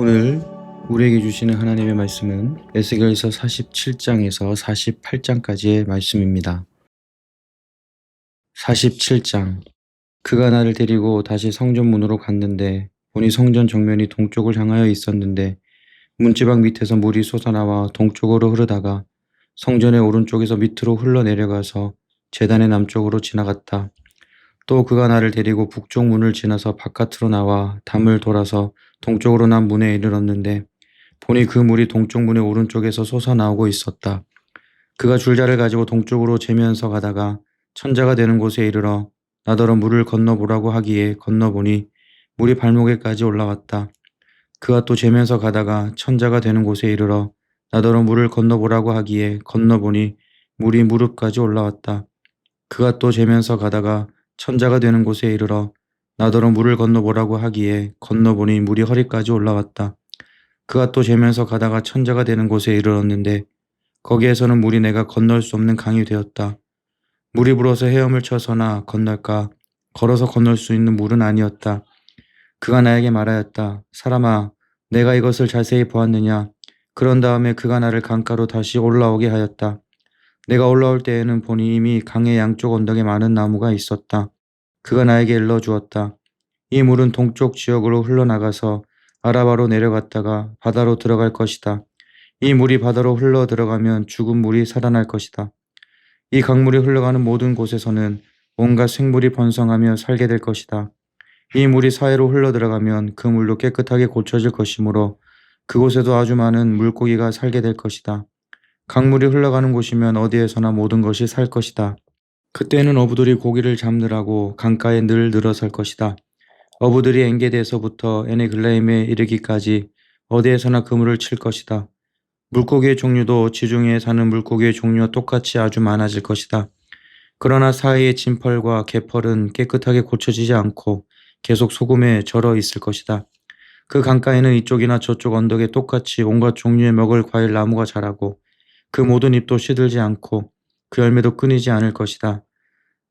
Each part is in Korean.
오늘 우리에게 주시는 하나님의 말씀은 에스겔서 47장에서 48장까지의 말씀입니다. 47장 그가 나를 데리고 다시 성전 문으로 갔는데 보니 성전 정면이 동쪽을 향하여 있었는데 문지방 밑에서 물이 솟아나와 동쪽으로 흐르다가 성전의 오른쪽에서 밑으로 흘러내려가서 제단의 남쪽으로 지나갔다. 또 그가 나를 데리고 북쪽 문을 지나서 바깥으로 나와 담을 돌아서 동쪽으로 난 문에 이르렀는데 보니 그 물이 동쪽 문의 오른쪽에서 솟아나오고 있었다. 그가 줄자를 가지고 동쪽으로 재면서 가다가 천자가 되는 곳에 이르러 나더러 물을 건너보라고 하기에 건너보니 물이 발목에까지 올라왔다. 그가 또 재면서 가다가 천자가 되는 곳에 이르러 나더러 물을 건너보라고 하기에 건너보니 물이 무릎까지 올라왔다. 그가 또 재면서 가다가 천자가 되는 곳에 이르러 나더러 물을 건너보라고 하기에 건너보니 물이 허리까지 올라왔다. 그가 또 재면서 가다가 천자가 되는 곳에 이르렀는데 거기에서는 물이 내가 건널 수 없는 강이 되었다. 물이 불어서 헤엄을 쳐서나 건널까 걸어서 건널 수 있는 물은 아니었다. 그가 나에게 말하였다. 사람아, 내가 이것을 자세히 보았느냐? 그런 다음에 그가 나를 강가로 다시 올라오게 하였다. 내가 올라올 때에는 보니 이미 강의 양쪽 언덕에 많은 나무가 있었다. 그가 나에게 일러 주었다. 이 물은 동쪽 지역으로 흘러나가서 아라바로 내려갔다가 바다로 들어갈 것이다. 이 물이 바다로 흘러 들어가면 죽은 물이 살아날 것이다. 이 강물이 흘러가는 모든 곳에서는 온갖 생물이 번성하며 살게 될 것이다. 이 물이 사해로 흘러 들어가면 그 물로 깨끗하게 고쳐질 것이므로 그곳에도 아주 많은 물고기가 살게 될 것이다. 강물이 흘러가는 곳이면 어디에서나 모든 것이 살 것이다. 그때는 어부들이 고기를 잡느라고 강가에 늘 늘어설 것이다. 어부들이 엔게데에서부터 에네글라임에 이르기까지 어디에서나 그물을 칠 것이다. 물고기의 종류도 지중해에 사는 물고기의 종류와 똑같이 아주 많아질 것이다. 그러나 사이의 진펄과 개펄은 깨끗하게 고쳐지지 않고 계속 소금에 절어 있을 것이다. 그 강가에는 이쪽이나 저쪽 언덕에 똑같이 온갖 종류의 먹을 과일 나무가 자라고 그 모든 잎도 시들지 않고 그 열매도 끊이지 않을 것이다.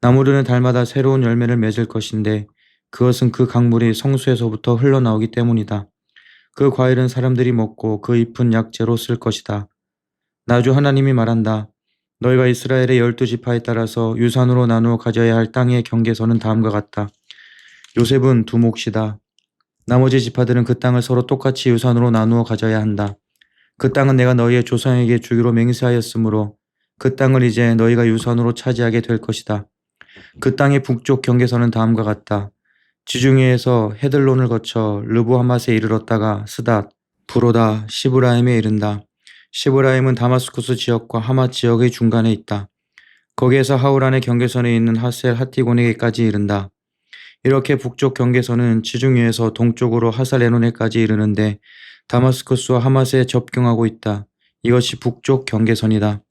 나무들은 달마다 새로운 열매를 맺을 것인데 그것은 그 강물이 성수에서부터 흘러나오기 때문이다. 그 과일은 사람들이 먹고 그 잎은 약재로 쓸 것이다. 나주 하나님이 말한다. 너희가 이스라엘의 열두 지파에 따라서 유산으로 나누어 가져야 할 땅의 경계선은 다음과 같다. 요셉은 두 몫이다. 나머지 지파들은 그 땅을 서로 똑같이 유산으로 나누어 가져야 한다. 그 땅은 내가 너희의 조상에게 주기로 맹세하였으므로 그 땅을 이제 너희가 유산으로 차지하게 될 것이다. 그 땅의 북쪽 경계선은 다음과 같다. 지중해에서 헤들론을 거쳐 르브하맛에 이르렀다가 스닷, 브로다, 시브라임에 이른다. 시브라임은 다마스쿠스 지역과 하맛 지역의 중간에 있다. 거기에서 하우란의 경계선에 있는 하셀 하티고네까지 이른다. 이렇게 북쪽 경계선은 지중해에서 동쪽으로 하살레논에까지 이르는데 다마스쿠스와 하맛에 접경하고 있다. 이것이 북쪽 경계선이다.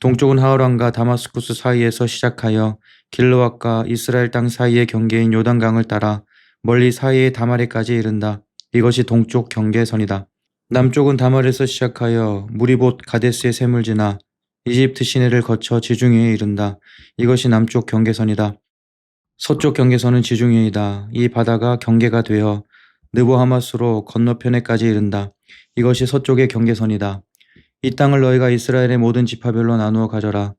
동쪽은 하우란과 다마스쿠스 사이에서 시작하여 길르앗과 이스라엘 땅 사이의 경계인 요단강을 따라 멀리 사이의 다마리까지 이른다. 이것이 동쪽 경계선이다. 남쪽은 다말에서 시작하여 무리봇 가데스의 샘을 지나 이집트 시내를 거쳐 지중해에 이른다. 이것이 남쪽 경계선이다. 서쪽 경계선은 지중해이다. 이 바다가 경계가 되어 느보하마스로 건너편에까지 이른다. 이것이 서쪽의 경계선이다. 이 땅을 너희가 이스라엘의 모든 지파별로 나누어 가져라.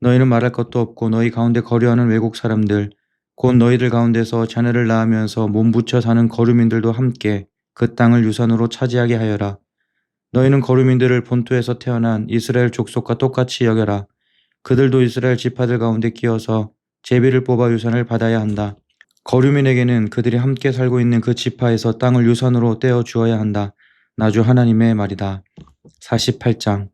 너희는 말할 것도 없고 너희 가운데 거류하는 외국 사람들, 곧 너희들 가운데서 자녀를 낳으면서 몸붙여 사는 거류민들도 함께 그 땅을 유산으로 차지하게 하여라. 너희는 거류민들을 본토에서 태어난 이스라엘 족속과 똑같이 여겨라. 그들도 이스라엘 지파들 가운데 끼어서 제비를 뽑아 유산을 받아야 한다. 거류민에게는 그들이 함께 살고 있는 그 지파에서 땅을 유산으로 떼어 주어야 한다. 나주 하나님의 말이다. 48장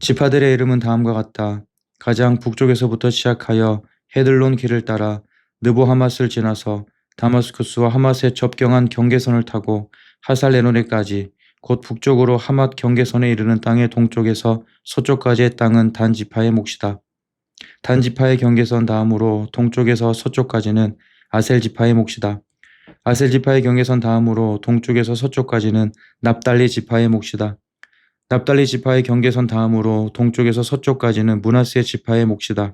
지파들의 이름은 다음과 같다. 가장 북쪽에서부터 시작하여 헤들론 길을 따라 느보하맛을 지나서 다마스쿠스와 하맛에 접경한 경계선을 타고 하살레노네까지 곧 북쪽으로 하맛 경계선에 이르는 땅의 동쪽에서 서쪽까지의 땅은 단지파의 몫이다. 단지파의 경계선 다음으로 동쪽에서 서쪽까지는 아셀지파의 몫이다. 아셀지파의 경계선 다음으로 동쪽에서 서쪽까지는 납달리 지파의 몫이다. 납달리 지파의 경계선 다음으로 동쪽에서 서쪽까지는 문하세 지파의 몫이다.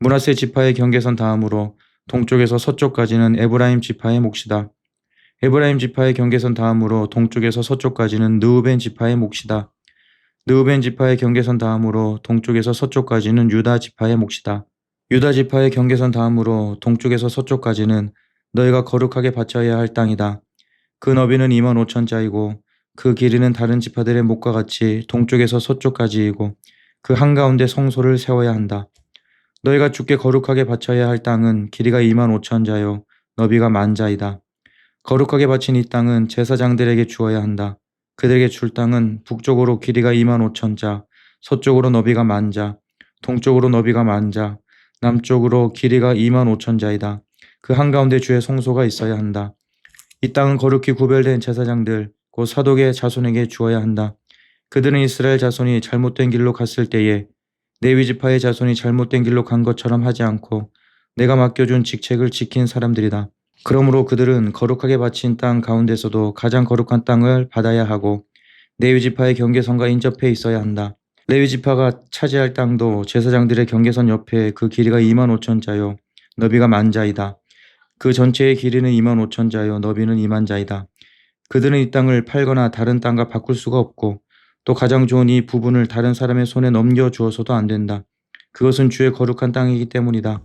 문하세 지파의 경계선 다음으로 동쪽에서 서쪽까지는 에브라임 지파의 몫이다. 에브라임 지파의 경계선 다음으로 동쪽에서 서쪽까지는 느우벤 지파의 몫이다. 느우벤 지파의 경계선 다음으로 동쪽에서 서쪽까지는 유다 지파의 몫이다. 유다 지파의 경계선 다음으로 동쪽에서 서쪽까지는 너희가 거룩하게 바쳐야 할 땅이다. 그 너비는 2만 5천 자이고 그 길이는 다른 지파들의 목과 같이 동쪽에서 서쪽까지이고 그 한가운데 성소를 세워야 한다. 너희가 주께 거룩하게 바쳐야 할 땅은 길이가 2만 5천 자요 너비가 만 자이다. 거룩하게 바친 이 땅은 제사장들에게 주어야 한다. 그들에게 줄 땅은 북쪽으로 길이가 2만 5천 자, 서쪽으로 너비가 만 자, 동쪽으로 너비가 만 자, 남쪽으로 길이가 2만 5천 자이다. 그 한가운데 주의 성소가 있어야 한다. 이 땅은 거룩히 구별된 제사장들, 곧 사독의 자손에게 주어야 한다. 그들은 이스라엘 자손이 잘못된 길로 갔을 때에 레위 지파의 자손이 잘못된 길로 간 것처럼 하지 않고 내가 맡겨준 직책을 지킨 사람들이다. 그러므로 그들은 거룩하게 바친 땅 가운데서도 가장 거룩한 땅을 받아야 하고 레위 지파의 경계선과 인접해 있어야 한다. 레위 지파가 차지할 땅도 제사장들의 경계선 옆에 그 길이가 2만 5천 자요 너비가 만 자이다. 그 전체의 길이는 2만 5천 자요 너비는 2만 자이다. 그들은 이 땅을 팔거나 다른 땅과 바꿀 수가 없고 또 가장 좋은 이 부분을 다른 사람의 손에 넘겨 주어서도 안 된다. 그것은 주의 거룩한 땅이기 때문이다.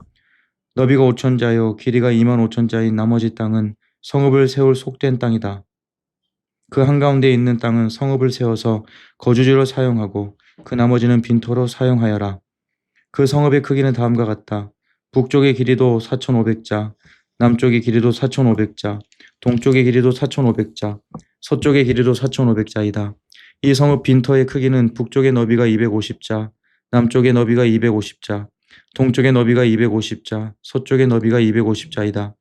너비가 5천 자요 길이가 2만 5천 자인 나머지 땅은 성읍을 세울 속된 땅이다. 그 한가운데 있는 땅은 성읍을 세워서 거주지로 사용하고 그 나머지는 빈토로 사용하여라. 그 성읍의 크기는 다음과 같다. 북쪽의 길이도 4,500자, 남쪽의 길이도 4,500자, 동쪽의 길이도 4,500자, 서쪽의 길이도 4,500자이다. 이 성읍 빈터의 크기는 북쪽의 너비가 250자, 남쪽의 너비가 250자, 동쪽의 너비가 250자, 서쪽의 너비가 250자이다.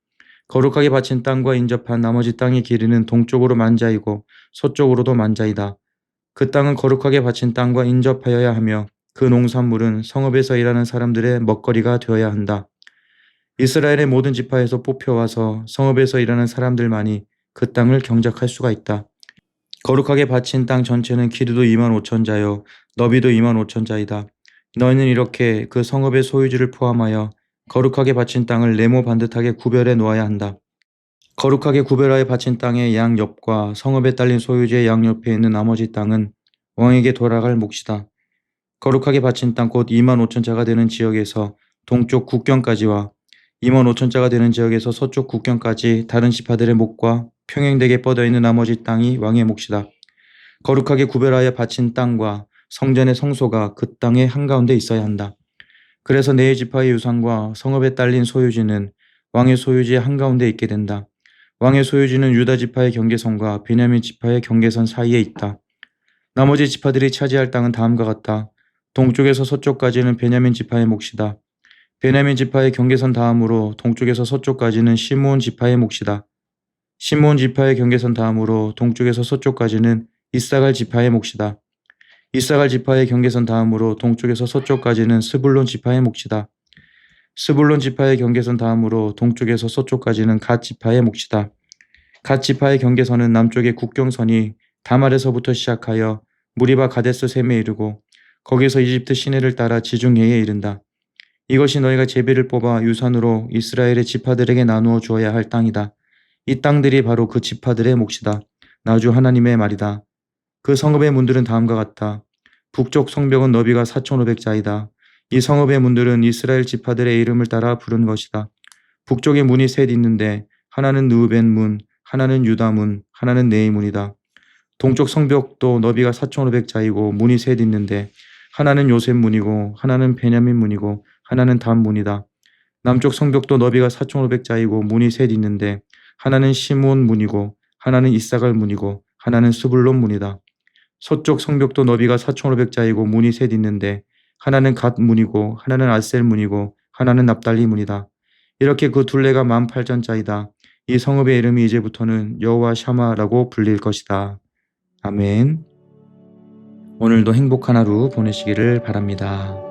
거룩하게 바친 땅과 인접한 나머지 땅의 길이는 동쪽으로 만자이고 서쪽으로도 만자이다. 그 땅은 거룩하게 바친 땅과 인접하여야 하며 그 농산물은 성읍에서 일하는 사람들의 먹거리가 되어야 한다. 이스라엘의 모든 지파에서 뽑혀와서 성읍에서 일하는 사람들만이 그 땅을 경작할 수가 있다. 거룩하게 바친 땅 전체는 길이도 2만 5천 자요 너비도 2만 5천 자이다. 너희는 이렇게 그 성읍의 소유지를 포함하여 거룩하게 바친 땅을 네모 반듯하게 구별해 놓아야 한다. 거룩하게 구별하여 바친 땅의 양 옆과 성읍에 딸린 소유지의 양 옆에 있는 나머지 땅은 왕에게 돌아갈 몫이다. 거룩하게 바친 땅 곧 2만 5천 자가 되는 지역에서 동쪽 국경까지와 2만 5천 자가 되는 지역에서 서쪽 국경까지 다른 지파들의 몫과 평행되게 뻗어 있는 나머지 땅이 왕의 몫이다. 거룩하게 구별하여 바친 땅과 성전의 성소가 그 땅의 한가운데 있어야 한다. 그래서 네 지파의 유산과 성읍에 딸린 소유지는 왕의 소유지의 한가운데 있게 된다. 왕의 소유지는 유다 지파의 경계선과 베냐민 지파의 경계선 사이에 있다. 나머지 지파들이 차지할 땅은 다음과 같다. 동쪽에서 서쪽까지는 베냐민 지파의 몫이다. 베냐민 지파의 경계선 다음으로 동쪽에서 서쪽까지는 시므온 지파의 몫이다. 시므온 지파의 경계선 다음으로 동쪽에서 서쪽까지는 이사갈 지파의 몫이다. 이사갈 지파의 경계선 다음으로 동쪽에서 서쪽까지는 스불론 지파의 몫이다. 스불론 지파의 경계선 다음으로 동쪽에서 서쪽까지는 갓 지파의 몫이다. 갓 지파의 경계선은 남쪽의 국경선이 다말에서부터 시작하여 무리바 가데스 셈에 이르고 거기서 이집트 시내를 따라 지중해에 이른다. 이것이 너희가 제비를 뽑아 유산으로 이스라엘의 지파들에게 나누어 주어야 할 땅이다. 이 땅들이 바로 그 지파들의 몫이다. 나주 하나님의 말이다. 그 성읍의 문들은 다음과 같다. 북쪽 성벽은 너비가 4,500자이다. 이 성읍의 문들은 이스라엘 지파들의 이름을 따라 부른 것이다. 북쪽에 문이 셋 있는데 하나는 느우벤 문, 하나는 유다 문, 하나는 네이 문이다. 동쪽 성벽도 너비가 4,500자이고 문이 셋 있는데 하나는 요셉 문이고 하나는 베냐민 문이고 하나는 단 문이다. 남쪽 성벽도 너비가 4,500자이고 문이 셋 있는데 하나는 시므온 문이고 하나는 이사갈 문이고 하나는 스불론 문이다. 서쪽 성벽도 너비가 4,500자이고 문이 셋 있는데 하나는 갓 문이고 하나는 아셀 문이고 하나는 납달리 문이다. 이렇게 그 둘레가 18,000자이다. 이 성읍의 이름이 이제부터는 여호와 샤마라고 불릴 것이다. 아멘. 오늘도 행복한 하루 보내시기를 바랍니다.